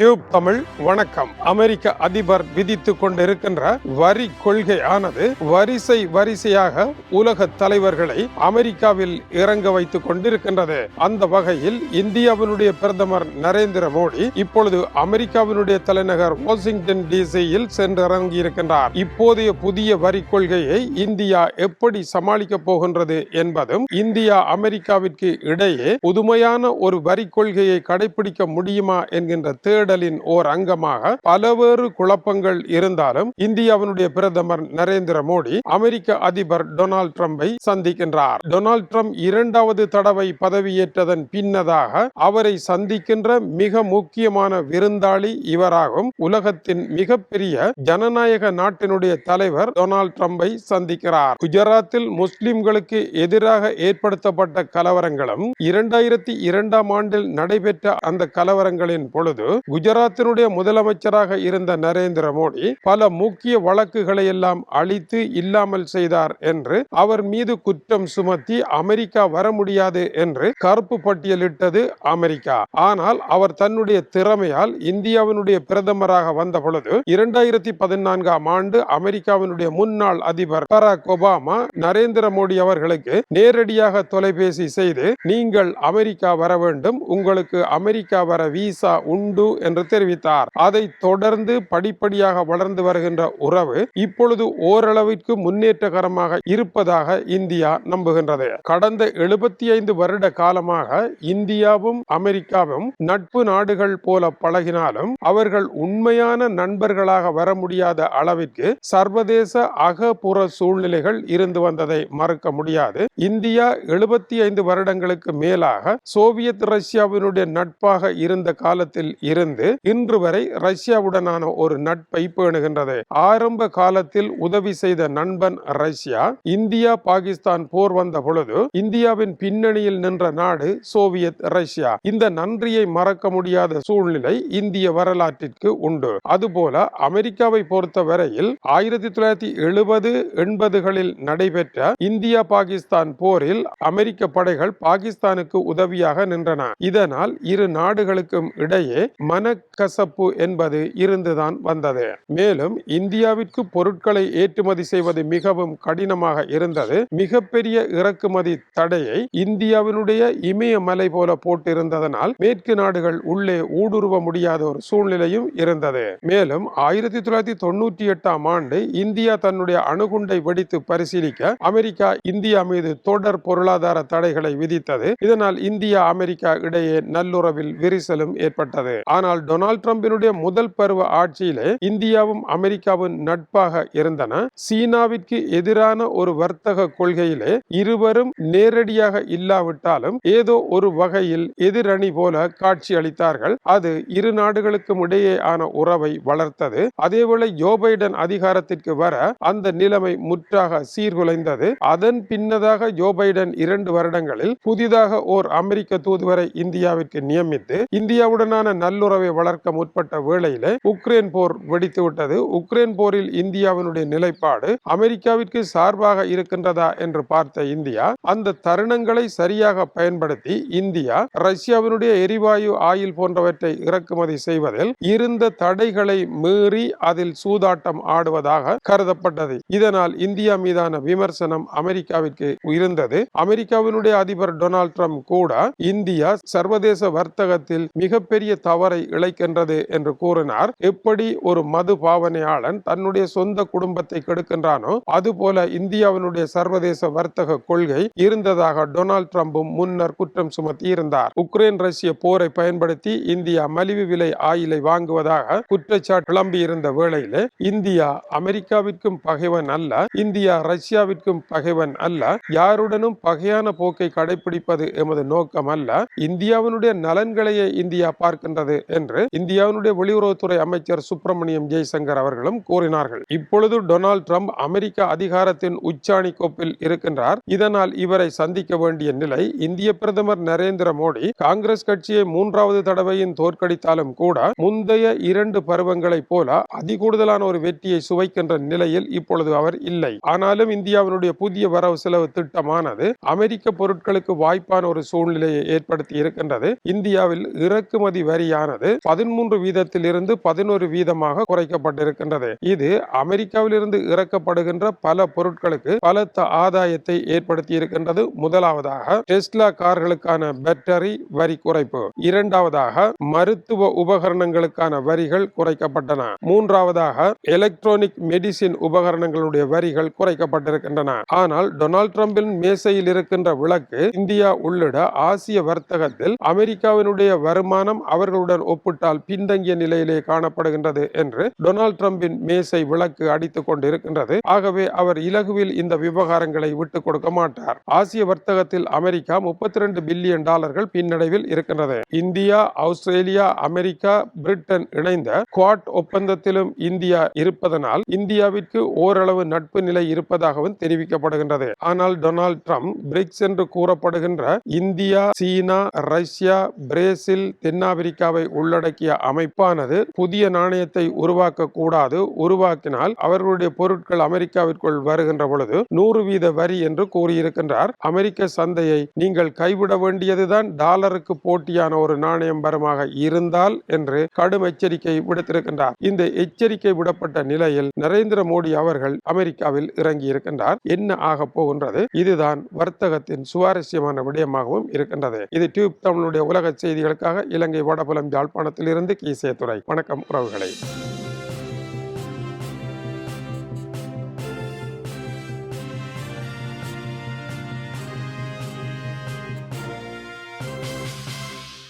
Tube Tamil வணக்கம். அமெரிக்க அதிபர் விதித்துக் கொண்டிருக்கின்ற வரி கொள்கையானது வரிசை வரிசையாக உலக தலைவர்களை அமெரிக்காவில் இறங்க வைத்துக் கொண்டிருக்கின்றது. அந்த வகையில் இந்தியாவினுடைய பிரதமர் நரேந்திர மோடி இப்பொழுது அமெரிக்காவினுடைய தலைநகர் வாஷிங்டன் டிசியில் சென்றறங்கி இருக்கின்றார் இப்போதைய புதிய வரி கொள்கையை இந்தியா எப்படி சமாளிக்கப் போகின்றது என்பதும் இந்தியா அமெரிக்காவிற்கு இடையே புதுமையான ஒரு வரி கொள்கையை கடைபிடிக்க முடியுமா என்கின்ற தேடலின் ஓர் அங்கமாக பலவேறு குழப்பங்கள் இருந்தாலும் இந்தியாவினுடைய பிரதமர் நரேந்திர மோடி அமெரிக்க அதிபர் டொனால்ட் ட்ரம்பை சந்திக்கின்றார். டொனால்ட் ட்ரம்ப் இரண்டாவது தடவை பதவியேற்றதன் பின்னதாக அவரை சந்திக்கின்ற மிக முக்கியமான விருந்தாளி இவராகும். உலகத்தின் மிகப்பெரிய ஜனநாயக நாட்டினுடைய தலைவர் டொனால்ட் ட்ரம்பை சந்திக்கிறார். குஜராத்தில் முஸ்லிம்களுக்கு எதிராக ஏற்படுத்தப்பட்ட கலவரங்களும் இரண்டாயிரத்தி இரண்டாம் ஆண்டில் நடைபெற்ற அந்த கலவரங்களின் பொழுது குஜராத்தினுடைய முதலமைச்சராக இருந்த நரேந்திர மோடி பல முக்கிய வழக்குகளை எல்லாம் அழித்து இல்லாமல் செய்தார் என்று அவர் மீது குற்றம் சுமத்தி அமெரிக்கா வர முடியாது என்று கருப்பு பட்டியலிட்டது அமெரிக்கா. ஆனால் அவர் தன்னுடைய திறமையால் இந்தியாவினுடைய பிரதமராக வந்த பொழுது இரண்டாயிரத்தி பதினான்காம் ஆண்டு அமெரிக்காவினுடைய முன்னாள் அதிபர் பராக் ஒபாமா நரேந்திர மோடி அவர்களுக்கு நேரடியாக தொலைபேசி செய்து நீங்கள் அமெரிக்கா வர வேண்டும். உங்களுக்கு அமெரிக்கா வர விசா உண்டு என்று தெரிவித்தார். அதை தொடர்ந்து படிப்படியாக வளர்ந்து வருகின்ற உறவு இப்பொழுது ஓரளவிற்கு முன்னேற்றகரமாக இருப்பதாக இந்தியா நம்புகின்றது. கடந்த எழுபத்தி ஐந்து வருட காலமாக இந்தியாவும் அமெரிக்காவும் நட்பு நாடுகள் போல பழகினாலும் அவர்கள் உண்மையான நண்பர்களாக வர முடியாத அளவிற்கு சர்வதேச அகப்புற சூழ்நிலைகள் இருந்து வந்ததை மறுக்க முடியாது. இந்தியா எழுபத்தி ஐந்து வருடங்களுக்கு மேலாக சோவியத் ரஷ்யாவினுடைய நட்பாக இருந்த காலத்தில் இருந்து இன்று வரை ரஷ்யாவுடனான ஒரு நட்பை பேணுகின்றது. ஆரம்ப காலத்தில் உதவி செய்த நண்பன் ரஷ்யா இந்தியா பாகிஸ்தான் போர் வந்த பொழுது இந்தியாவின் பின்னணியில் நின்ற நாடு சோவியத் ரஷ்யா. இந்த நன்றியை மறக்க முடியாத சூழ்நிலை இந்திய வரலாற்றிற்கு உண்டு. அதுபோல அமெரிக்காவை பொறுத்த வரையில் ஆயிரத்தி தொள்ளாயிரத்தி எழுபது எண்பதுகளில் நடைபெற்ற இந்தியா பாகிஸ்தான் போரில் அமெரிக்க படைகள் பாகிஸ்தானுக்கு உதவியாக நின்றன. இதனால் இரு நாடுகளுக்கும் இடையே மன மனக்கசப்பு என்பது இருந்துதான் வந்தது. மேலும் இந்தியாவிற்கு பொருட்களை ஏற்றுமதி செய்வது மிகவும் கடினமாக இருந்தது. மிகப்பெரிய இறக்குமதி தடையை இந்தியாவினுடைய இமயமலை போல போட்டிருந்ததனால் மேற்கு நாடுகள் உள்ளே ஊடுருவ முடியாத ஒரு சூழ்நிலையும் இருந்தது. மேலும் ஆயிரத்தி தொள்ளாயிரத்தி தொண்ணூற்றி எட்டாம் ஆண்டு இந்தியா தன்னுடைய அணுகுண்டை வெடித்து பரிசீலிக்க அமெரிக்கா இந்தியா மீது தொடர் பொருளாதார தடைகளை விதித்தது. இதனால் இந்தியா அமெரிக்கா இடையே நல்லுறவில் விரிசலும் ஏற்பட்டது. ஆனால் டொனால்ட் ட்ரம்பினுடைய முதல் பருவ ஆட்சியிலே இந்தியாவும் அமெரிக்காவும் நட்பாக இருந்தன. சீனாவிற்கு எதிரான ஒரு வர்த்தக கொள்கையிலே இருவரும் நேரடியாக இல்லாவிட்டாலும் ஏதோ ஒரு வகையில் எதிரணி போல காட்சி அளித்தார்கள். அது இரு நாடுகளுக்கும் இடையேயான உறவை வளர்த்தது. அதேவேளை ஜோ பைடன் அதிகாரத்திற்கு வர அந்த நிலைமை முற்றாக சீர்குலைந்தது. அதன் பின்னதாக ஜோ பைடன் இரண்டு வருடங்களில் புதிதாக ஓர் அமெரிக்க தூதுவரை இந்தியாவிற்கு நியமித்து இந்தியாவுடனான நல்லுறவு வளர்க்க முற்பட்ட வேளையிலே உக்ரைன் போர் வெடித்துவிட்டது உக்ரைன் போரில் இந்தியாவினுடைய நிலைப்பாடு அமெரிக்காவிற்கு சார்பாக இருக்கின்றதா என்று பார்த்த இந்தியா அந்த தருணங்களை சரியாக பயன்படுத்தி இந்தியா ரஷ்யாவினுடைய எரிவாயு ஆயில் போன்றவற்றை இறக்குமதி செய்வதில் இருந்த தடைகளை மீறி அதில் சூதாட்டம் ஆடுவதாக கருதப்பட்டது. இதனால் இந்தியா மீதான விமர்சனம் அமெரிக்காவிற்கு இருந்தது அமெரிக்காவினுடைய அதிபர் டொனால்ட் ட்ரம்ப் கூட இந்தியா சர்வதேச வர்த்தகத்தில் மிகப்பெரிய தவறை இழைக்கின்றது என்று கூறினார். எப்படி ஒரு மது பாவனையாளன் தன்னுடைய சொந்த குடும்பத்தை கெடுக்கின்றானோ அதுபோல இந்தியாவினுடைய சர்வதேச வர்த்தக கொள்கை இருந்ததாக டொனால்ட் ட்ரம்பும் முன்னர் குற்றம் சுமத்தி இருந்தார் உக்ரைன் ரஷ்ய போரை பயன்படுத்தி இந்தியா மலிவு விலை ஆயிலை வாங்குவதாக குற்றச்சாட்டு கிளம்பி இருந்த வேளையிலே இந்தியா அமெரிக்காவிற்கும் பகைவன் அல்ல இந்தியா ரஷ்யாவிற்கும் பகைவன் அல்ல யாருடனும் பகையான போக்கை கடைபிடிப்பது எமது நோக்கம் அல்ல இந்தியாவினுடைய நலன்களையே இந்தியா பார்க்கின்றது என்று இந்தியாவினுடைய வெளியுறவுத்துறை அமைச்சர் சுப்பிரமணியம் ஜெய்சங்கர் அவர்களும் கூறினார்கள். இப்பொழுது டொனால்ட் ட்ரம்ப் அமெரிக்க அதிகாரத்தின் உச்சாணி கோப்பில் இருக்கின்றார். இதனால் இவரை சந்திக்க வேண்டிய நிலை இந்திய பிரதமர் நரேந்திர மோடி காங்கிரஸ் கட்சியை மூன்றாவது தடவையும் தோற்கடித்தாலும் கூட முந்தைய இரண்டு பருவங்களைப் போல அதிகூடுதலான ஒரு வெற்றியை சுவைக்கின்ற நிலையில் இப்பொழுது அவர் இல்லை. ஆனாலும் இந்தியாவினுடைய புதிய வரவு செலவு திட்டமானது அமெரிக்க பொருட்களுக்கு வாய்ப்பான ஒரு சூழ்நிலையை ஏற்படுத்தி இருக்கின்றது. இந்தியாவில் இறக்குமதி வரியானது என்பது பதிமூன்று வீதத்தில் இருந்து பதினோரு வீதமாக குறைக்கப்பட்டிருக்கின்றது. இது அமெரிக்காவிலிருந்து இறக்கப்படுகின்ற பல பொருட்களுக்கு பலத்த ஆதாயத்தை ஏற்படுத்தி இருக்கின்றது முதலாவதாக டெஸ்லா கார்களுக்கான பேட்டரி வரி குறைப்பு. இரண்டாவதாக மருத்துவ உபகரணங்களுக்கான வரிகள் குறைக்கப்பட்டன. மூன்றாவதாக எலக்ட்ரானிக் மெடிசின் உபகரணங்களுடைய வரிகள் குறைக்கப்பட்டிருக்கின்றன. ஆனால் டொனால்ட் டிரம்பின் மேசையில் இருக்கின்ற விளக்கு இந்தியா உள்ளிட ஆசிய வர்த்தகத்தில் அமெரிக்காவினுடைய வருமானம் அவர்களுடன் ஒப்பிட்டால் பின்தங்கிய நிலையிலே காணப்படுகின்றது என்று டொனால்ட் டிரம்பின் மேசை விளக்கு அடித்துக் கொண்டிருக்கின்றது. ஆகவே அவர் இலகுவில் இந்த விவகாரங்களை விட்டுக் கொடுக்க மாட்டார். ஆசிய வர்த்தகத்தில் அமெரிக்கா முப்பத்தி ரெண்டு பில்லியன் டாலர்கள் பின்னடைவில் இருக்கின்றது. இந்தியா ஆஸ்திரேலியா அமெரிக்கா பிரிட்டன் இணைந்த குவாட் ஒப்பந்தத்திலும் இந்தியா இருப்பதனால் இந்தியாவிற்கு ஓரளவு நட்பு நிலை இருப்பதாகவும் தெரிவிக்கப்படுகின்றது. ஆனால் டொனால்ட் ட்ரம்ப் பிரிக்ஸ் என்று கூறப்படுகின்ற இந்தியா சீனா ரஷ்யா பிரேசில் தென்னாப்பிரிக்காவை உள்ளடக்கிய அமைப்பானது புதிய நாணயத்தை உருவாக்க கூடாது உருவாக்கினால் அவர்களுடைய பொருட்கள் அமெரிக்காவிற்குள் வருகின்ற பொழுது நூறு வீத வரி என்று கூறியிருக்கின்றார். அமெரிக்க சந்தையை நீங்கள் கைவிட வேண்டியதுதான் டாலருக்கு போட்டியான ஒரு நாணயம் வருமாக இருந்தால் என்று கடும் எச்சரிக்கை விடுத்திருக்கின்றார். இந்த எச்சரிக்கை விடப்பட்ட நிலையில் நரேந்திர மோடி அவர்கள் அமெரிக்காவில் இறங்கி இருக்கின்றார் என்ன ஆக போகின்றது? இதுதான் வர்த்தகத்தின் சுவாரஸ்யமான விடயமாகவும் இருக்கின்றது. இது டியூப் தமிழுடைய உலக செய்திகளுக்காக இலங்கை வடபுலம் யாழ்ப்பாணத்தில் யாழ்ப்பாணத்திலிருந்து கீசே வணக்கம் உறவுகளை.